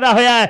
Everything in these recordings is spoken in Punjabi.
ਦਾ ਹੋਇਆ ਹੈ।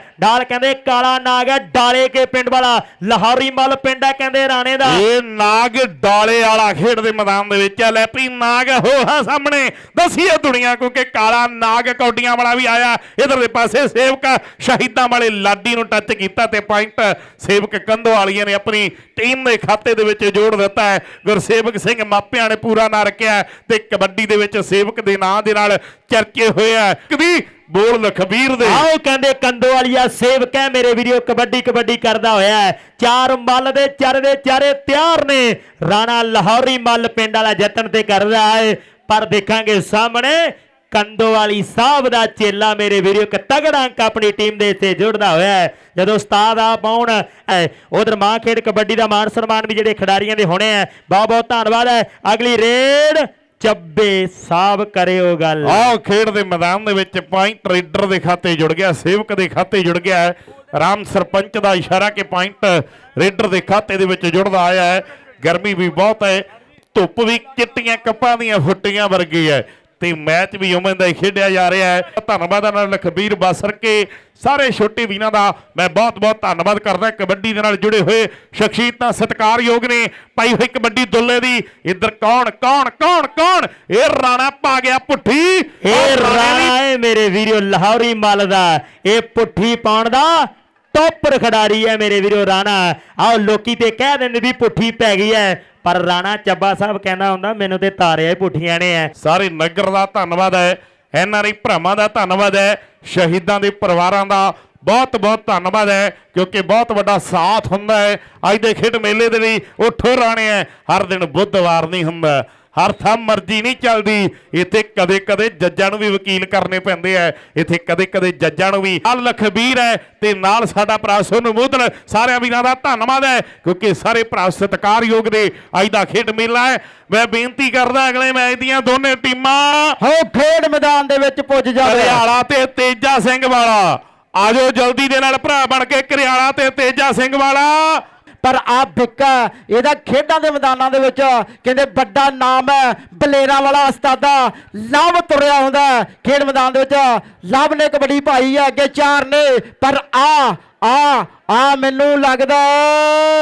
ਕਹਿੰਦੇ ਕਾਲਾ ਨਾਗ ਹੈ, ਡਾਲੇ ਕੇ ਪਿੰਡ ਵਾਲਾ। ਲਾਹੌਰੀ ਮੱਲ ਪਿੰਡ ਹੈ ਕਹਿੰਦੇ ਰਾਣੇ ਦਾ। ਇਹ ਨਾਗ ਡਾਲੇ ਵਾਲਾ ਖੇਡ ਦੇ ਮੈਦਾਨ ਦੇ ਵਿੱਚ ਆ ਲੈ ਪਈ ਨਾਗ ਹੋਹਾ ਸਾਹਮਣੇ। ਦਸੀਏ ਦੁਨੀਆ ਕਿਉਂਕਿ ਕਾਲਾ ਨਾਗ ਕੌਡੀਆਂ ਵਾਲਾ ਵੀ ਆਇਆ। ਇਧਰ ਦੇ ਪਾਸੇ ਸੇਵਕ ਸ਼ਹੀਦਾਂ ਵਾਲੇ ਲਾਡੀ ਨੂੰ ਟੱਚ ਕੀਤਾ ਤੇ ਪੁਆਇੰਟ ਸੇਵਕ ਕੰਧੋ ਵਾਲੀਆਂ ਨੇ ਆਪਣੀ ਟੀਮ ਦੇ ਖਾਤੇ ਦੇ ਵਿੱਚ ਜੋੜ ਦਿੱਤਾ ਹੈ। ਗੁਰਸੇਵਕ ਸਿੰਘ ਮਾਪਿਆਂ ਨੇ ਪੂਰਾ ਨਾਂ ਰੱਖਿਆ ਤੇ ਕਬੱਡੀ ਦੇ ਵਿੱਚ ਸੇਵਕ ਦੇ ਨਾਂ ਦੇ ਨਾਲ ਚਰਚੇ ਹੋਏ ਆ ਕਦੀ ਬੋਲ ਲਖਬੀਰ ਦੇ। ਆਓ ਕਹਿੰਦੇ ਕੰਦੋ ਵਾਲੀਆ ਸੇਵਕ ਮੇਰੇ ਵੀਡੀਓ ਕਬੱਡੀ ਕਬੱਡੀ ਕਰਦਾ ਹੋਇਆ ਚਾਰ ਮੱਲ ਦੇ ਚਾਰੇ ਦੇ ਚਾਰੇ ਤਿਆਰ ਨੇ। ਰਾਣਾ ਲਾਹੌਰੀ ਮੱਲ ਪਿੰਡ ਵਾਲਾ ਜਤਨ ਤੇ ਕਰਦਾ ਹੈ। ਪਰ ਦੇਖਾਂਗੇ ਸਾਹਮਣੇ ਕੰਦੋ ਵਾਲੀ ਸਾਹਿਬ ਦਾ ਚੇਲਾ ਮੇਰੇ ਵੀਰੋ, ਇੱਕ ਤਗੜਾ ਅੰਕ ਆਪਣੀ ਟੀਮ ਦੇ ਇੱਥੇ ਜੁੜਦਾ ਹੋਇਆ ਹੈ। ਜਦੋਂ ਉਸਤਾਦ ਆ ਪਾਉਣ ਉਧਰ ਮਾਂ ਖੇਡ ਕਬੱਡੀ ਦਾ ਮਾਨ ਸਨਮਾਨ ਵੀ ਜਿਹੜੇ ਖਿਡਾਰੀਆਂ ਦੇ ਹੋਣੇ ਆ ਬਹੁਤ ਬਹੁਤ ਧੰਨਵਾਦ ਹੈ। ਅਗਲੀ ਰੇਡ ਚੱਬੇ ਸਾਹਿਬ ਕਰਿਓ ਗੱਲ। ਆਹ ਖੇਡ ਦੇ ਮੈਦਾਨ ਦੇ ਵਿੱਚ ਪੁਆਇੰਟ ਰੇਡਰ ਦੇ ਖਾਤੇ ਜੁੜ ਗਿਆ, ਸੇਵਕ ਦੇ ਖਾਤੇ ਜੁੜ ਗਿਆ ਹੈ। ਰਾਮ ਸਰਪੰਚ ਦਾ ਇਸ਼ਾਰਾ ਕਿ ਪੁਆਇੰਟ ਰੇਡਰ ਦੇ ਖਾਤੇ ਦੇ ਵਿੱਚ ਜੁੜਦਾ ਆਇਆ ਹੈ। ਗਰਮੀ ਵੀ ਬਹੁਤ ਹੈ। ਧੁੱਪ ਵੀ ਚਿੱਟੀਆਂ ਕੱਪਾਂ ਦੀਆਂ ਫੁੱਟੀਆਂ ਵਰਗੀ ਹੈ। ਤੇ ਮੈਚ ਵੀ ਉਵੇਂ ਦਾ ਹੀ ਖੇਡਿਆ ਜਾ ਰਿਹਾ ਹੈ। ਧੰਨਵਾਦ ਨਾਲ ਲਖਬੀਰ ਬਾਸਰ ਕੇ ਸਾਰੇ ਛੋਟੇ ਵੀਰਾਂ ਦਾ ਮੈਂ ਬਹੁਤ ਬਹੁਤ ਧੰਨਵਾਦ ਕਰਦਾ। ਕਬੱਡੀ ਦੇ ਨਾਲ ਜੁੜੇ ਹੋਏ ਸ਼ਖਸੀਅਤਾਂ ਸਤਿਕਾਰਯੋਗ ਨੇ। ਪਾਈ ਹੋਈ ਕਬੱਡੀ ਦੁੱਲੇ ਦੀ। ਇੱਧਰ ਕੌਣ ਕੌਣ ਕੌਣ ਕੌਣ? ਇਹ ਰਾਣਾ ਪਾ ਗਿਆ ਪੁੱਠੀ। ਇਹ ਰਾਣਾ ਹੈ ਮੇਰੇ ਵੀਰੋ ਲਾਹੌਰੀ ਮੱਲ ਦਾ। ਇਹ ਪੁੱਠੀ ਪਾਉਣ ਦਾ ਟੌਪਰ ਖਿਡਾਰੀ ਹੈ ਮੇਰੇ ਵੀਰੋ ਰਾਣਾ। ਆਓ ਲੋਕੀ ਤੇ ਕਹਿ ਦਿੰਦੇ ਵੀ ਪੁੱਠੀ ਪੈ ਗਈ ਹੈ। ਪਰ ਰਾਣਾ ਚੱਬਾ ਸਾਹਿਬ ਕਹਿੰਦਾ ਹੁੰਦਾ, ਮੈਨੂੰ ਤੇ ਤਾਰਿਆ ਹੀ ਪੁੱਠੀਆਂ ਨੇ ਐ। ਸਾਰੇ ਨਗਰ ਦਾ ਧੰਨਵਾਦ ਹੈ ਐਨਆਰਆਈ ਭਰਾਵਾਂ ਦਾ ਧੰਨਵਾਦ ਹੈ ਸ਼ਹੀਦਾਂ ਦੇ ਪਰਿਵਾਰਾਂ ਦਾ ਬਹੁਤ ਬਹੁਤ ਧੰਨਵਾਦ ਹੈ ਕਿਉਂਕਿ ਬਹੁਤ ਵੱਡਾ ਸਾਥ ਹੁੰਦਾ ਹੈ ਅੱਜ ਦੇ ਖੇਡ ਮੇਲੇ ਦੇ ਲਈ ਉਠੋ ਰਾਣੇ ਹੈ ਹਰ ਦਿਨ ਬੁੱਧਵਾਰ ਨਹੀਂ ਹੁੰਦਾ। ਹਰ ਥਾਂ ਮਰਜ਼ੀ ਨਹੀਂ ਚੱਲਦੀ। ਇੱਥੇ ਕਦੇ ਕਦੇ ਜੱਜਾਂ ਨੂੰ ਵੀ ਵਕੀਲ ਕਰਨੇ ਪੈਂਦੇ ਆ। ਇੱਥੇ ਕਦੇ ਕਦੇ ਜੱਜਾਂ ਨੂੰ ਵੀ। ਨਾਲ ਲਖਬੀਰ ਹੈ ਤੇ ਨਾਲ ਸਾਡਾ ਭਰਾ ਸੋਨੂੰ ਮੋਦਨ ਸਾਰਿਆਂ ਵੀਰਾਂ ਦਾ ਧੰਨਵਾਦ ਹੈ ਕਿਉਂਕਿ ਸਾਰੇ ਭਰਾ ਸਤਿਕਾਰਯੋਗ ਦੇ ਅੱਜ ਦਾ ਖੇਡ ਮੇਲਾ ਹੈ। ਮੈਂ ਬੇਨਤੀ ਕਰਦਾ ਅਗਲੇ ਮੈਚ ਦੀਆਂ ਦੋਨੇ ਟੀਮਾਂ। ਹੋ ਖੇਡ ਮੈਦਾਨ ਦੇ ਵਿੱਚ ਪੁੱਜ ਜਾਵੇ। ਕਰਿਆਲਾ ਤੇ ਤੇਜਾ ਸਿੰਘ ਵਾਲਾ। ਆਜੋ ਜਲਦੀ ਦੇ ਨਾਲ ਭਰਾ ਬਣ ਕੇ ਕਰਿਆਲਾ ਤੇ ਤੇਜਾ ਸਿੰਘ ਵਾਲਾ। ਪਰ ਆ ਬਿੱਕਾ ਇਹਦਾ ਖੇਡਾਂ ਦੇ ਮੈਦਾਨਾਂ ਦੇ ਵਿੱਚ ਕਹਿੰਦੇ ਵੱਡਾ ਨਾਮ ਹੈ। ਬਲੇਰਾ ਵਾਲਾ ਉਸਤਾਦਾ ਲਵ ਤੁਰਿਆ ਹੁੰਦਾ ਖੇਡ ਮੈਦਾਨ ਦੇ ਵਿੱਚ ਲਵ ਨੇ ਕਬੱਡੀ ਪਾਈ ਹੈ। ਅੱਗੇ ਚਾਰ ਨੇ, ਪਰ ਆ ਆ ਆ ਮੈਨੂੰ ਲੱਗਦਾ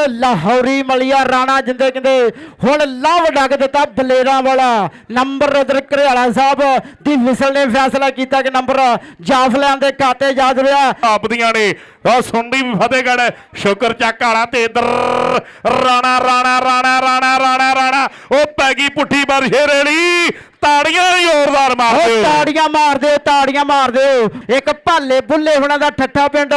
ਲਾਹੌਰੀ ਮਲੀਆ ਰਾਣਾ ਜਿੰਦੇ ਕਹਿੰਦੇ ਹੁਣ ਲਵ ਡੱਗ ਦਿੱਤਾ ਬਲੇਰਾ ਵਾਲਾ। ਨੰਬਰ ਉਧਰ ਘਰਿਆਲਾ ਸਾਹਿਬ ਦੀ ਵਿਸਲ ਨੇ ਫੈਸਲਾ ਕੀਤਾ ਕਿ ਨੰਬਰ ਜਾਫਲਿਆਂ ਦੇ ਖਾਤੇ ਜਾ ਜੁੜਿਆ ਆਪਦੀਆਂ ਨੇ। ਉਹ ਸੁਣਦੀ ਵੀ ਫਤਿਹਗੜ੍ਹ ਸ਼ੁਕਰ ਚੱਕ ਵਾਲਾ ਤੇ ਇਧਰ ਰਾਣਾ ਰਾਣਾ ਰਾਣਾ ਰਾਣਾ ਰਾਣਾ ਰਾਣਾ। ਉਹ ਪੈ ਗਈ ਪੁੱਠੀ ਬਰਸ਼ੇਰੇਲੀ ਤਾੜੀਆਂ ਜ਼ੋਰਦਾਰ ਮਾਰ ਉਹ ਦਿਓ। ਤਾੜੀਆਂ ਮਾਰ ਦਿਓ ਤਾੜੀਆਂ ਮਾਰ ਦਿਓ। ਇੱਕ ਭਾਲੇ ਬੁੱਲੇ ਹੁਣਾਂ ਦਾ ਠੱਠਾ ਪਿੰਡ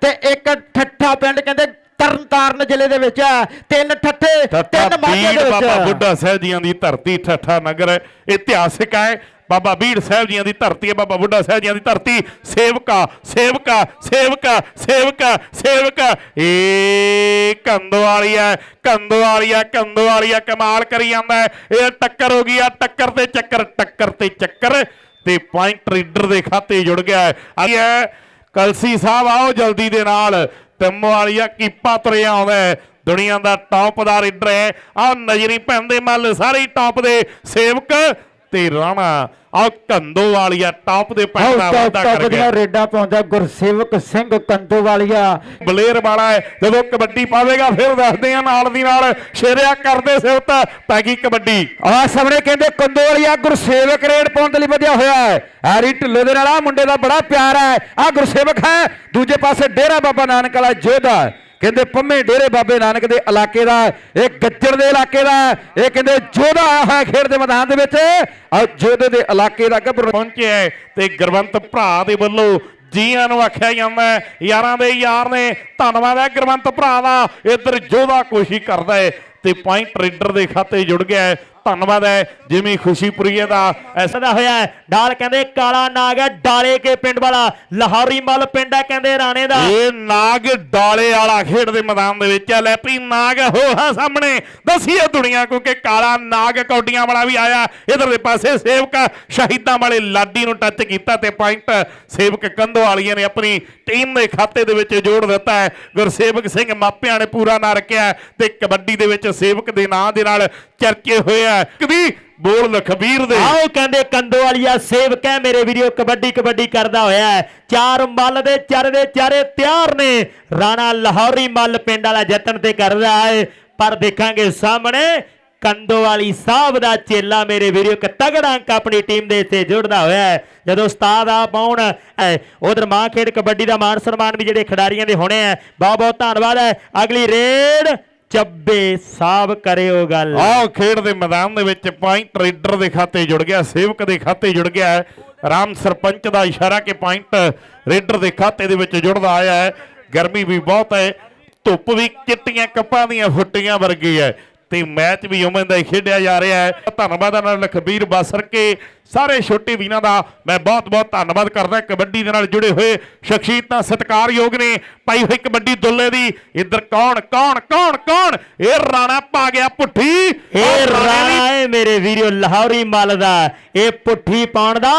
ਤੇ ਇੱਕ ਠੱਠਾ ਪਿੰਡ ਕਹਿੰਦੇ ਤਰਨਤਾਰਨ ਜ਼ਿਲ੍ਹੇ ਦੇ ਵਿੱਚ ਹੈ। ਤਿੰਨ ਠੱਠੇ ਤਿੰਨ ਮਾਝੇ ਦੇ ਬਾਬਾ ਵਿੱਚ ਬੁੱਢਾ ਸਾਹਿਬ ਜੀਆਂ ਦੀ ਧਰਤੀ ਠੱਠਾ ਨਗਰ ਇਤਿਹਾਸਿਕ ਹੈ। ਬਾਬਾ ਬੀੜ ਸਾਹਿਬ ਜੀਆਂ ਦੀ ਧਰਤੀ ਹੈ। ਬਾਬਾ ਬੁੱਢਾ ਸਾਹਿਬ ਜੀਆਂ ਦੀ ਧਰਤੀ ਸੇਵਕਾ ਸੇਵਕਾ ਸੇਵਕਾ ਸੇਵਕਾ ਸੇਵਕਾ। ਏ ਕੰਦਵਾਲੀਆ ਕੰਦਵਾਲੀਆ ਕੰਦਵਾਲੀਆ ਕਮਾਲ ਕਰੀ ਜਾਂਦਾ ਹੈ। ਇਹ ਟੱਕਰ ਹੋ ਗਈ ਆ ਟੱਕਰ ਤੇ ਚੱਕਰ ਟੱਕਰ ਤੇ ਚੱਕਰ। ਤੇ ਪੁਆਇੰਟ ਰੀਡਰ ਦੇ ਖਾਤੇ ਜੁੜ ਗਿਆ ਹੈ ਕਲਸੀ ਸਾਹਿਬ ਆਓ ਜਲਦੀ ਦੇ ਨਾਲ। ਤਿੰਮੋ ਵਾਲੀਆ ਕੀਪਾ ਤੁਰਿਆ ਆਉਂਦਾ ਦੁਨੀਆ ਦਾ ਟੌਪ ਦਾ ਰੀਡਰ ਹੈ। ਆ ਨਜ਼ਰੀ ਪੈਂਦੇ ਮੱਲ, ਸਾਰੇ ਹੀ ਟੌਪ ਦੇ ਸੇਵਕ ਤੇ ਰਾਣਾ। ਆ ਕੰਦੋ ਵਾਲੀਆ ਟੌਪ ਦੇ ਪੈਣ ਦਾ ਵਾਅਦਾ ਕਰ ਗਿਆ ਰੇਡਾਂ ਪਾਉਂਦਾ ਗੁਰਸੇਵਕ ਸਿੰਘ ਕੰਦੋਵਾਲੀਆ। ਬਲੇਰ ਵਾਲਾ ਹੈ ਜਦੋਂ ਕਬੱਡੀ ਪਾਵੇਗਾ ਫਿਰ ਦੱਸਦੇ ਆ ਨਾਲ ਦੀ ਨਾਲ ਸ਼ੇਰਿਆ ਕਰਦੇ ਸਿਵਤ ਪੈ ਗਈ ਕਬੱਡੀ। ਆ ਸਾਹਮਣੇ ਕਹਿੰਦੇ ਕੰਦੋਵਾਲੀਆ ਗੁਰਸੇਵਕ ਰੇਡ ਪਾਉਣ ਦੇ ਲਈ ਵਧਿਆ ਹੋਇਆ ਹੈ। ਹੈਰੀ ਢਿੱਲੋਂ ਦੇ ਨਾਲ ਆ ਮੁੰਡੇ ਦਾ ਬੜਾ ਪਿਆਰ ਹੈ। ਆ ਗੁਰਸੇਵਕ ਹੈ। ਦੂਜੇ ਪਾਸੇ ਡੇਰਾ ਬਾਬਾ ਨਾਨਕ ਵਾਲਾ ਜੋਧਾ। ਕਹਿੰਦੇ ਪੰਮੇ ਡੇਰੇ ਬਾਬੇ ਨਾਨਕ ਦੇ ਇਲਾਕੇ ਦਾ ਇਹ ਗੱਜੜ ਦੇ ਇਲਾਕੇ ਦਾ ਇਹ ਕਹਿੰਦੇ ਜੋਧਾ ਆਇਆ ਖੇਡ ਦੇ ਮੈਦਾਨ ਦੇ ਵਿੱਚ। ਆ ਜੋਧੇ ਦੇ ਇਲਾਕੇ ਦਾ ਗੱਭਰੂ ਪਹੁੰਚਿਆ ਤੇ ਗੁਰਵੰਤ ਭਰਾ ਦੇ ਵੱਲੋਂ ਜੀਆਂ ਨੂੰ ਆਖਿਆ ਜਾਂਦਾ ਯਾਰਾਂ ਦੇ ਯਾਰ ਨੇ, ਧੰਨਵਾਦ ਹੈ ਗੁਰਵੰਤ ਭਰਾ ਦਾ, ਇੱਧਰ ਜੋਧਾ ਕੋਸ਼ਿਸ਼ ਕਰਦਾ ਹੈ ਤੇ ਪੁਆਇੰਟ ਰੇਡਰ ਦੇ ਖਾਤੇ ਜੁੜ ਗਿਆ ਧੰਨਵਾਦ ਹੈ ਜਿਮੀ ਖੁਸ਼ੀਪੁਰੀਏ ਦਾ ਐਸਾ ਦਾ ਹੋਇਆ ਹੈ। ਡਾਲ ਕਹਿੰਦੇ ਕਾਲਾ ਨਾਗ ਹੈ ਡਾਲੇ ਕੇ ਪਿੰਡ ਵਾਲਾ। ਲਾਹੌਰੀ ਮੱਲ ਪਿੰਡ ਹੈ ਕਹਿੰਦੇ ਰਾਣੇ ਦਾ। ਇਹ ਨਾਗ ਡਾਲੇ ਵਾਲਾ ਖੇਡ ਦੇ ਮੈਦਾਨ ਦੇ ਵਿੱਚ ਆ ਲੈ ਪਈ ਨਾਗ ਹੋਹਾ ਸਾਹਮਣੇ। ਦਸੀਏ ਦੁਨੀਆ ਕਿਉਂਕਿ ਕਾਲਾ ਨਾਗ ਕੌਡੀਆਂ ਵਾਲਾ ਵੀ ਆਇਆ। ਇਧਰ ਦੇ ਪਾਸੇ ਸੇਵਕ ਸ਼ਹੀਦਾਂ ਵਾਲੇ ਲਾਡੀ ਨੂੰ ਟੱਚ ਕੀਤਾ ਤੇ ਪੁਆਇੰਟ ਸੇਵਕ ਕੰਧੋ ਵਾਲੀਆਂ ਨੇ ਆਪਣੀ ਟੀਮ ਦੇ ਖਾਤੇ ਦੇ ਵਿੱਚ ਜੋੜ ਦਿੱਤਾ ਹੈ। ਗੁਰਸੇਵਕ ਸਿੰਘ ਮਾਪਿਆਂ ਨੇ ਪੂਰਾ ਨਾਂ ਰੱਖਿਆ ਹੈ ਤੇ ਕਬੱਡੀ ਦੇ ਵਿੱਚ ਸੇਵਕ ਦੇ ਨਾਂ ਦੇ ਨਾਲ ਚਰਚੇ ਹੋਏ ਆ। ਕਦੀ ਬੋਲ ਲਖਬੀਰ ਦੇ। ਆਓ ਕਹਿੰਦੇ ਕੰਦੋ ਵਾਲੀਆ ਸੇਵਕ ਹੈ, ਮੇਰੇ ਵੀਡੀਓ ਕਬੱਡੀ ਕਬੱਡੀ ਕਰਦਾ ਹੋਇਆ ਹੈ। ਚਾਰ ਮੱਲ ਦੇ ਚਾਰੇ ਦੇ ਚਾਰੇ ਤਿਆਰ ਨੇ। ਰਾਣਾ ਲਾਹੌਰੀ ਮੱਲ ਪਿੰਡ ਵਾਲਾ ਜਤਨ ਤੇ ਕਰਦਾ ਹੈ। ਪਰ ਦੇਖਾਂਗੇ ਸਾਹਮਣੇ, ਕੰਦੋ ਵਾਲੀ ਸਾਹਿਬ ਦਾ ਚੇਲਾ ਮੇਰੇ ਵੀਰੋ, ਇੱਕ ਤਗੜਾ ਅੰਕ ਆਪਣੀ ਟੀਮ ਦੇ ਇੱਥੇ ਜੁੜਦਾ ਹੋਇਆ ਹੈ। ਜਦੋਂ ਉਸਤਾਦ ਆ ਪਾਉਣ ਉਧਰ ਮਾਂ ਖੇਡ ਕਬੱਡੀ ਦਾ ਮਾਨ ਸਨਮਾਨ ਵੀ ਜਿਹੜੇ ਖਿਡਾਰੀਆਂ ਦੇ ਹੋਣੇ ਆ ਬਹੁਤ ਬਹੁਤ ਧੰਨਵਾਦ ਹੈ। ਅਗਲੀ ਰੇਡ ਚੱਬੇ ਸਾਹਿਬ ਕਰਿਓ ਗੱਲ। ਆਹ ਖੇਡ ਦੇ ਮੈਦਾਨ ਦੇ ਵਿੱਚ ਪੁਆਇੰਟ ਰੇਡਰ ਦੇ ਖਾਤੇ ਜੁੜ ਗਿਆ, ਸੇਵਕ ਦੇ ਖਾਤੇ ਜੁੜ ਗਿਆ ਹੈ। ਰਾਮ ਸਰਪੰਚ ਦਾ ਇਸ਼ਾਰਾ ਕਿ ਪੁਆਇੰਟ ਰੇਡਰ ਦੇ ਖਾਤੇ ਦੇ ਵਿੱਚ ਜੁੜਦਾ ਆਇਆ ਹੈ। ਗਰਮੀ ਵੀ ਬਹੁਤ ਹੈ, ਧੁੱਪ ਵੀ ਚਿੱਟੀਆਂ ਕੱਪਾਂ ਦੀਆਂ ਫੁੱਟੀਆਂ ਵਰਗੀ ਹੈ। ਤੇ ਮੈਚ ਵੀ ਉਵੇਂ ਦਾ ਹੀ ਖੇਡਿਆ ਜਾ ਰਿਹਾ ਹੈ। ਧੰਨਵਾਦ ਨਾਲ ਲਖਬੀਰ ਬਾਸਰ ਕੇ ਸਾਰੇ ਛੋਟੇ ਵੀਰਾਂ ਦਾ ਮੈਂ ਬਹੁਤ-ਬਹੁਤ ਧੰਨਵਾਦ ਕਰਦਾ। ਕਬੱਡੀ ਦੇ ਨਾਲ ਜੁੜੇ ਹੋਏ ਸ਼ਖਸੀਅਤਾਂ ਸਤਿਕਾਰਯੋਗ ਨੇ। ਪਾਈ ਹੋਈ ਕਬੱਡੀ ਦੁੱਲੇ ਦੀ ਇੱਧਰ ਕੌਣ ਕੌਣ ਕੌਣ ਕੌਣ? ਇਹ ਰਾਣਾ ਪਾ ਗਿਆ ਪੁੱਠੀ। ਇਹ ਰਾਣੇ ਹੈ ਮੇਰੇ ਵੀਰੋ ਲਾਹੌਰੀ ਮੱਲ ਦਾ। ਇਹ ਪੁੱਠੀ ਪਾਉਣ ਦਾ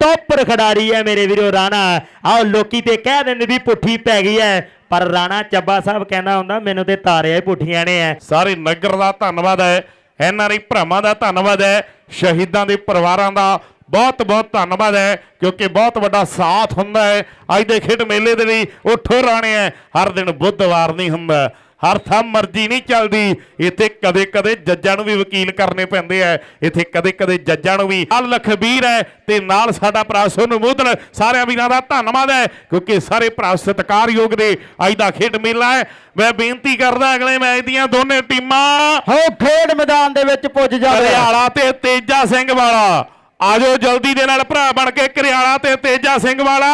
ਟੋਪਰ ਖਿਡਾਰੀ ਹੈ ਮੇਰੇ ਵੀਰੋ ਰਾਣਾ। ਆਓ ਲੋਕੀ ਤੇ ਕਹਿ ਦਿੰਦੇ ਵੀ ਪੁੱਠੀ ਪੈ ਗਈ ਹੈ। ਪਰ ਰਾਣਾ ਚੱਬਾ ਸਾਹਿਬ ਕਹਿੰਦਾ ਹੁੰਦਾ, ਮੈਨੂੰ ਤੇ ਤਾਰਿਆਂ ਹੀ ਪੁੱਠੀਆਂ ਨੇ ਐ। ਸਾਰੇ ਨਗਰ ਦਾ ਧੰਨਵਾਦ ਹੈ ਐਨਆਰਆਈ ਭਰਾਵਾਂ ਦਾ ਧੰਨਵਾਦ ਹੈ ਸ਼ਹੀਦਾਂ ਦੇ ਪਰਿਵਾਰਾਂ ਦਾ ਬਹੁਤ ਬਹੁਤ ਧੰਨਵਾਦ ਹੈ ਕਿਉਂਕਿ ਬਹੁਤ ਵੱਡਾ ਸਾਥ ਹੁੰਦਾ ਹੈ ਅੱਜ ਦੇ ਖੇਡ ਮੇਲੇ ਦੇ ਲਈ ਉਠੋ ਰਾਣੇ ਹੈ ਹਰ ਦਿਨ ਬੁੱਧਵਾਰ ਨਹੀਂ ਹੁੰਦਾ। ਹਰ ਥਾਂ ਮਰਜ਼ੀ ਨਹੀਂ ਚੱਲਦੀ। ਇੱਥੇ ਕਦੇ ਕਦੇ ਜੱਜਾਂ ਨੂੰ ਵੀ ਵਕੀਲ ਕਰਨੇ ਪੈਂਦੇ ਆ। ਇੱਥੇ ਕਦੇ ਕਦੇ ਜੱਜਾਂ ਨੂੰ ਵੀ। ਅਲ ਲਖਬੀਰ ਹੈ ਤੇ ਨਾਲ ਸਾਡਾ ਭਰਾ ਸੋਨੂੰ ਮੋਦਲ ਸਾਰਿਆਂ ਵੀਰਾਂ ਦਾ ਧੰਨਵਾਦ ਹੈ ਕਿਉਂਕਿ ਸਾਰੇ ਭਰਾ ਸਤਿਕਾਰਯੋਗ ਦੇ ਅੱਜ ਦਾ ਖੇਡ ਮੇਲਾ ਹੈ। ਮੈਂ ਬੇਨਤੀ ਕਰਦਾ ਅਗਲੇ ਮੈਚ ਦੀਆਂ ਦੋਨੇ ਟੀਮਾਂ। ਹੋ ਖੇਡ ਮੈਦਾਨ ਦੇ ਵਿੱਚ ਪੁੱਜ ਜਾਵੇ। ਕਰਿਆਲਾ ਤੇ ਤੇਜਾ ਸਿੰਘ ਵਾਲਾ। ਆਜੋ ਜਲਦੀ ਦੇ ਨਾਲ ਭਰਾ ਬਣ ਕੇ ਕਰਿਆਲਾ ਤੇ ਤੇਜਾ ਸਿੰਘ ਵਾਲਾ।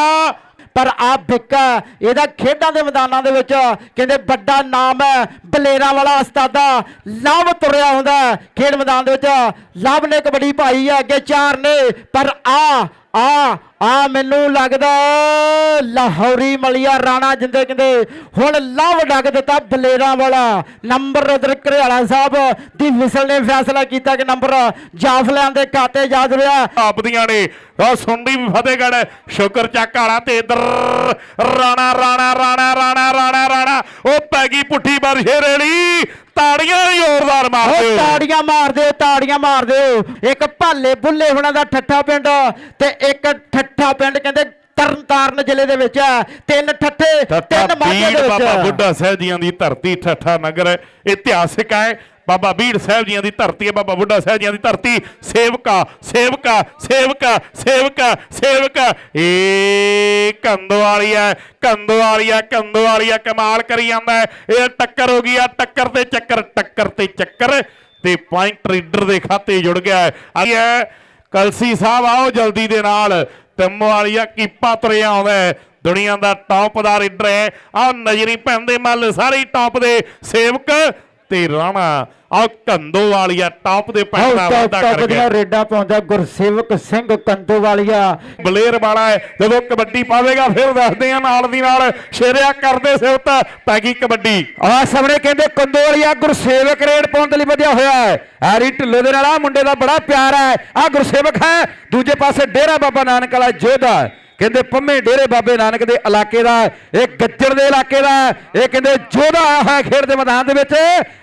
ਪਰ ਆ ਬਿੱਕਾ ਇਹਦਾ ਖੇਡਾਂ ਦੇ ਮੈਦਾਨਾਂ ਦੇ ਵਿੱਚ ਕਹਿੰਦੇ ਵੱਡਾ ਨਾਮ ਹੈ। ਬਲੇਰਾ ਵਾਲਾ ਉਸਤਾਦਾ ਲਵ ਤੁਰਿਆ ਹੁੰਦਾ ਖੇਡ ਮੈਦਾਨ ਦੇ ਵਿੱਚ ਲਵ ਨੇ ਕਬੱਡੀ ਪਾਈ ਹੈ। ਅੱਗੇ ਚਾਰ ਨੇ, ਪਰ ਆ ਆ ਆ ਮੈਨੂੰ ਲੱਗਦਾ ਲਾਹੌਰੀ ਮਲੀਆ ਰਾਣਾ ਜਿੰਦੇ ਕਹਿੰਦੇ, ਹੁਣ ਲਵ ਡੱਕ ਦਿੱਤਾ ਬਲੇਰਾ ਵਾਲਾ। ਨੰਬਰ ਉਧਰ ਘਰਿਆਲਾ ਸਾਹਿਬ ਦੀ ਵਿਸਲ ਨੇ ਫੈਸਲਾ ਕੀਤਾ ਕਿ ਨੰਬਰ ਜਾਫਲਿਆਂ ਦੇ ਖਾਤੇ ਜਾ ਰਿਹਾ। ਆਪਦੀਆਂ ਨੇ ਉਹ ਸੁਣਦੀ ਵੀ ਫਤਿਹਗੜ੍ਹ ਸ਼ੁਕਰ ਚੱਕ ਵਾਲਾ ਤੇ ਇਧਰ ਰਾਣਾ ਰਾਣਾ ਰਾਣਾ ਰਾਣਾ ਰਾਣਾ ਰਾਣਾ। ਉਹ ਪੈ ਗਈ ਪੁੱਠੀ ਬਰਸ਼ੇਰੇਲੀ ਤਾੜੀਆਂ ਜ਼ੋਰਦਾਰ ਮਾਰ ਦਿਓ। ਤਾੜੀਆਂ ਮਾਰ ਦਿਓ ਤਾੜੀਆਂ ਮਾਰ ਦਿਓ। ਇੱਕ ਭਾਲੇ ਬੁੱਲੇ ਹੁਣਾਂ ਦਾ ਠੱਠਾ ਪਿੰਡ ਤੇ ਇੱਕ ਠੱਠਾ ਪਿੰਡ ਕਹਿੰਦੇ ਤਰਨਤਾਰਨ ਜ਼ਿਲ੍ਹੇ ਦੇ ਵਿੱਚ ਹੈ। ਤਿੰਨ ਠੱਠੇ ਤਿੰਨ ਮਾਝੇ ਦੇ ਬਾਬਾ ਵਿੱਚ ਬੁੱਢਾ ਸਾਹਿਬ ਜੀਆਂ ਦੀ ਧਰਤੀ ਠੱਠਾ ਨਗਰ ਇਤਿਹਾਸਿਕ ਹੈ। ਬਾਬਾ ਬੀੜ ਸਾਹਿਬ ਜੀਆਂ ਦੀ ਧਰਤੀ ਹੈ, ਬਾਬਾ ਬੁੱਢਾ ਸਾਹਿਬ ਜੀਆਂ ਦੀ ਧਰਤੀ। ਸੇਵਕਾ ਸੇਵਕਾ ਸੇਵਕਾ ਸੇਵਕਾ ਸੇਵਕਾ। ਏ ਕੰਦੋਵਾਲੀਆ ਕੰਦੋਵਾਲੀਆ ਕੰਦੋਵਾਲੀਆ ਕਮਾਲ ਕਰੀ ਜਾਂਦਾ ਇਹ ਟੱਕਰ ਹੋ ਗਈ ਆ, ਟੱਕਰ ਤੇ ਚੱਕਰ, ਟੱਕਰ ਤੇ ਚੱਕਰ। ਤੇ ਪੁਆਇੰਟ ਰੀਡਰ ਦੇ ਖਾਤੇ ਜੁੜ ਗਿਆ ਹੈ। ਆਈ ਹੈ, ਕਲਸੀ ਸਾਹਿਬ, ਆਓ ਜਲਦੀ ਦੇ ਨਾਲ। ਤਿੰਮ ਵਾਲੀਆ ਕੀਪਾ ਤੁਰਿਆ ਆਉਂਦਾ ਹੈ। ਦੁਨੀਆ ਦਾ ਟੌਪ ਦਾ ਰੀਡਰ ਹੈ। ਆਹ ਨਜ਼ਰੀ ਪੈਂਦੇ ਮੱਲ, ਸਾਰੇ ਟੌਪ ਦੇ ਸੇਵਕ ਤੇ ਰਾਣਾ। ਆਹ ਕੰਦੋ ਵਾਲੀਆ ਟੌਪ ਦੇ ਵਾਧਾ ਟੌਪ ਕਰ ਗਿਆ। ਰੇਡਾਂ ਪਾਉਂਦਾ ਗੁਰਸੇਵਕ ਸਿੰਘ ਕੰਦੋ ਵਾਲੀਆ ਬਲੇਰ ਵਾਲਾ ਜਦੋਂ ਕਬੱਡੀ ਪਾਵੇਗਾ ਫਿਰ ਦੱਸਦੇ ਆ ਨਾਲ ਦੀ ਨਾਲ ਸ਼ੇਰਿਆ ਕਰਦੇ ਸਿਵਤ ਪੈ ਗਈ ਕਬੱਡੀ। ਆ ਸਾਹਮਣੇ ਕਹਿੰਦੇ ਕੰਦੋਲੀਆ ਗੁਰਸੇਵਕ ਰੇਡ ਪਾਉਣ ਦੇ ਲਈ ਵਧਿਆ ਹੋਇਆ ਹੈ। ਹੈਰੀ ਢਿੱਲੋਂ ਦੇ ਨਾਲ ਆ ਮੁੰਡੇ ਦਾ ਬੜਾ ਪਿਆਰ ਹੈ। ਆ ਗੁਰਸੇਵਕ ਹੈ ਦੂਜੇ ਪਾਸੇ ਡੇਰਾ ਬਾਬਾ ਨਾਨਕ ਵਾਲਾ ਜੋਧਾ। ਕਹਿੰਦੇ ਪੰਮੇ ਡੇਰੇ ਬਾਬੇ ਨਾਨਕ ਦੇ ਇਲਾਕੇ ਦਾ ਇਹ ਗੱਜਰ ਦੇ ਇਲਾਕੇ ਦਾ ਇਹ ਕਹਿੰਦੇ ਜੋਧਾ ਆਇਆ ਹੋਇਆ ਖੇਡ ਦੇ ਮੈਦਾਨ ਦੇ ਵਿੱਚ।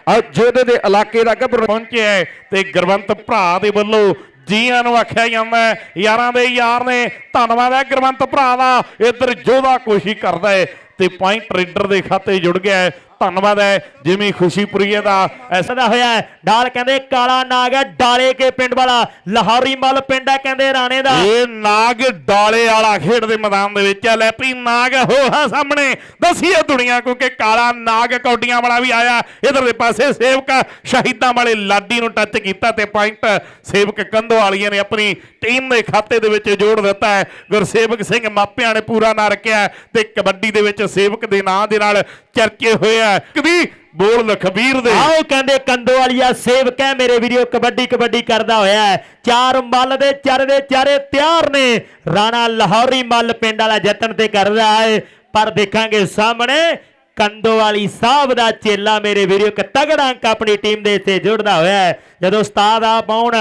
ਆ ਜੋਧੇ ਦੇ ਇਲਾਕੇ ਦਾ ਗੱਭਰੂ ਪਹੁੰਚਿਆ ਤੇ ਗੁਰਵੰਤ ਭਰਾ ਦੇ ਵੱਲੋਂ ਜੀਆਂ ਨੂੰ ਆਖਿਆ ਜਾਂਦਾ ਯਾਰਾਂ ਦੇ ਯਾਰ ਨੇ ਧੰਨਵਾਦ ਹੈ ਗੁਰਵੰਤ ਭਰਾ ਦਾ, ਇੱਧਰ ਜੋਧਾ ਕੋਸ਼ਿਸ਼ ਕਰਦਾ ਹੈ ਤੇ ਪੁਆਇੰਟ ਰੇਡਰ ਦੇ ਖਾਤੇ ਜੁੜ ਗਿਆ ਧੰਨਵਾਦ ਹੈ ਜਿਮੀ ਖੁਸ਼ੀਪੁਰੀਏ ਦਾ ਐਸ ਦਾ ਹੋਇਆ ਹੈ। ਡਾਲ ਕਹਿੰਦੇ ਕਾਲਾ ਨਾਗ ਹੈ ਡਾਲੇ ਕੇ ਪਿੰਡ ਵਾਲਾ। ਲਾਹੌਰੀ ਮੱਲ ਪਿੰਡ ਹੈ ਕਹਿੰਦੇ ਰਾਣੇ ਦਾ। ਇਹ ਨਾਗ ਡਾਲੇ ਵਾਲਾ ਖੇਡ ਦੇ ਮੈਦਾਨ ਦੇ ਵਿੱਚ ਆ ਲੈ ਪਈ ਨਾਗ ਹੋ ਹਾਂ ਸਾਹਮਣੇ। ਦਸੀਏ ਦੁਨੀਆ ਕਿਉਂਕਿ ਕਾਲਾ ਨਾਗ ਕੌਡੀਆਂ ਵਾਲਾ ਵੀ ਆਇਆ। ਇਧਰ ਦੇ ਪਾਸੇ ਸੇਵਕ ਸ਼ਹੀਦਾਂ ਵਾਲੇ ਲਾਡੀ ਨੂੰ ਟੱਚ ਕੀਤਾ ਤੇ ਪੁਆਇੰਟ ਸੇਵਕ ਕੰਧੋ ਵਾਲੀਆਂ ਨੇ ਆਪਣੀ ਟੀਮ ਦੇ ਖਾਤੇ ਦੇ ਵਿੱਚ ਜੋੜ ਦਿੱਤਾ ਹੈ। ਗੁਰਸੇਵਕ ਸਿੰਘ ਮਾਪਿਆਂ ਨੇ ਪੂਰਾ ਨਾਂ ਰੱਖਿਆ ਹੈ ਤੇ ਕਬੱਡੀ ਦੇ ਵਿੱਚ ਸੇਵਕ ਦੇ ਨਾਂ ਦੇ ਨਾਲ ਚਰਚੇ ਹੋਏ ਆ ਕਦੀ ਬੋਲ ਲਖਬੀਰ ਦੇ। ਆਓ ਕਹਿੰਦੇ ਕੰਦੋ ਵਾਲੀਆ ਸੇਵਕ ਮੇਰੇ ਵੀਡੀਓ ਕਬੱਡੀ ਕਬੱਡੀ ਕਰਦਾ ਹੋਇਆ ਚਾਰ ਮੱਲ ਦੇ ਚਾਰੇ ਦੇ ਚਾਰੇ ਤਿਆਰ ਨੇ। ਰਾਣਾ ਲਾਹੌਰੀ ਮੱਲ ਪਿੰਡ ਵਾਲਾ ਜਤਨ ਤੇ ਕਰਦਾ ਹੈ। ਪਰ ਦੇਖਾਂਗੇ ਸਾਹਮਣੇ ਕੰਦੋ ਵਾਲੀ ਸਾਹਿਬ ਦਾ ਚੇਲਾ ਮੇਰੇ ਵੀਡੀਓ ਇੱਕ ਤਗੜਾ ਅੰਕ ਆਪਣੀ ਟੀਮ ਦੇ ਇੱਥੇ ਜੁੜਦਾ ਹੋਇਆ ਜਦੋਂ ਉਸਤਾਦ ਆ ਪਾਉਣ